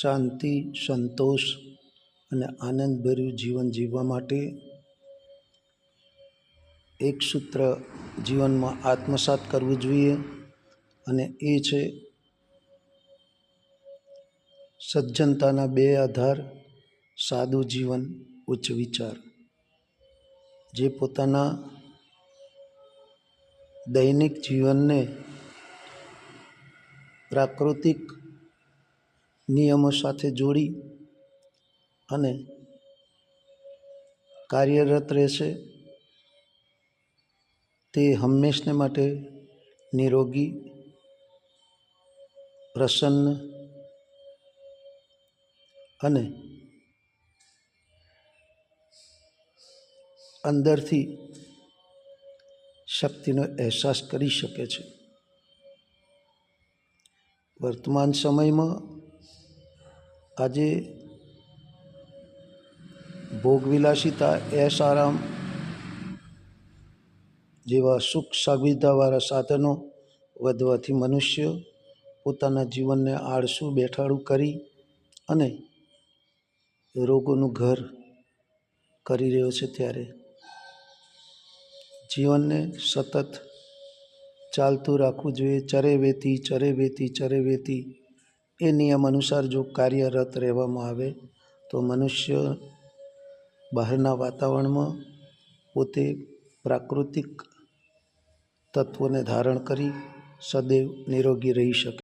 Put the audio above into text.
શાંતિ, સંતોષ અને આનંદભર્યું જીવન જીવવા માટે એક સૂત્ર જીવનમાં આત્મસાત કરવું જોઈએ અને એ છે સજ્જનતાના બે આધાર, સાદું જીવન, ઉચ્ચ વિચાર. જે પોતાના દૈનિક જીવનને પ્રાકૃતિક નિયમો સાથે જોડી અને કાર્યરત રહેશે. તે હંમેશને માટે નિરોગી, પ્રસન્ન અને અંદરથી શક્તિનો અહેસાસ કરી શકે છે. વર્તમાન સમયમાં આજે ભોગવિલાસિતા એશ આરામ જેવા સુખ સુવિધાવાળા સાધનો વધવાથી મનુષ્ય પોતાના જીવનને આળસું બેઠાડું કરી અને રોગોનું ઘર કરી રહ્યો છે ત્યારે. જીવનને સતત ચાલતું રાખવું જોઈએ. ચરે વેતી ચરે વેતી ચરે વેતી. એ નિયમ અનુસાર જો કાર્યરત રહેવામાં આવે, તો મનુષ્ય બહારના વાતાવરણમાં પોતે પ્રાકૃતિક તત્વોને ધારણ કરી સદૈવ નિરોગી રહી શકે.